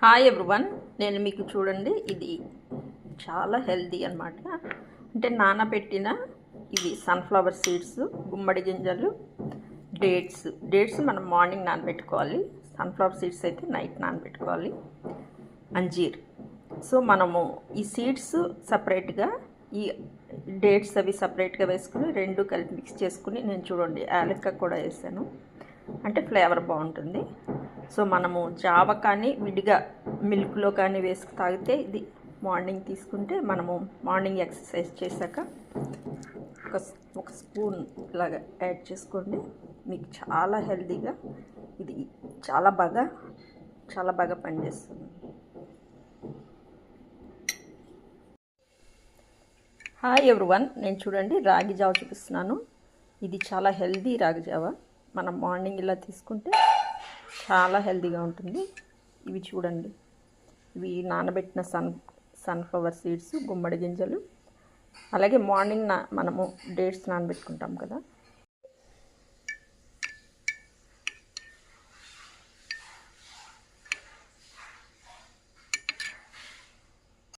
Hi everyone నేను మీకు చూడండి ఇది చాలా హెల్దీ అన్నమాట. అంటే నానబెట్టిన ఇవి సన్ఫ్లవర్ సీడ్స్ గుమ్మడి గింజలు డేట్స్ డేట్స్ మనం మార్నింగ్ నానబెట్టుకోవాలి. సన్ఫ్లవర్ సీడ్స్ అయితే నైట్ నానబెట్టుకోవాలి. అంజీర్ సో మనము ఈ సీడ్స్ సపరేట్గా ఈ డేట్స్ అవి సపరేట్గా వేసుకుని రెండు కలిపి మిక్స్ చేసుకుని నేను చూడండి యాలక్క కూడా వేసాను. అంటే ఫ్లేవర్ బాగుంటుంది. సో మనము జావ కానీ విడిగా మిల్క్లో కానీ వేసుకు తాగితే ఇది మార్నింగ్ తీసుకుంటే మనము మార్నింగ్ ఎక్సర్సైజ్ చేశాక ఒక ఒక స్పూన్ లాగా యాడ్ చేసుకోండి. మీకు చాలా హెల్తీగా ఇది చాలా బాగా చాలా బాగా పనిచేస్తుంది. హాయ్ ఎవ్రీవన్ నేను చూడండి రాగి జావ చూపిస్తున్నాను. ఇది చాలా హెల్దీ రాగి జావ. మనం మార్నింగ్ ఇలా తీసుకుంటే చాలా హెల్తీగా ఉంటుంది. ఇవి చూడండి. ఇవి నానబెట్టిన సన్ సన్ఫ్లవర్ సీడ్స్ గుమ్మడి గింజలు. అలాగే మార్నింగ్ నా మనము డేట్స్ నానబెట్టుకుంటాం కదా.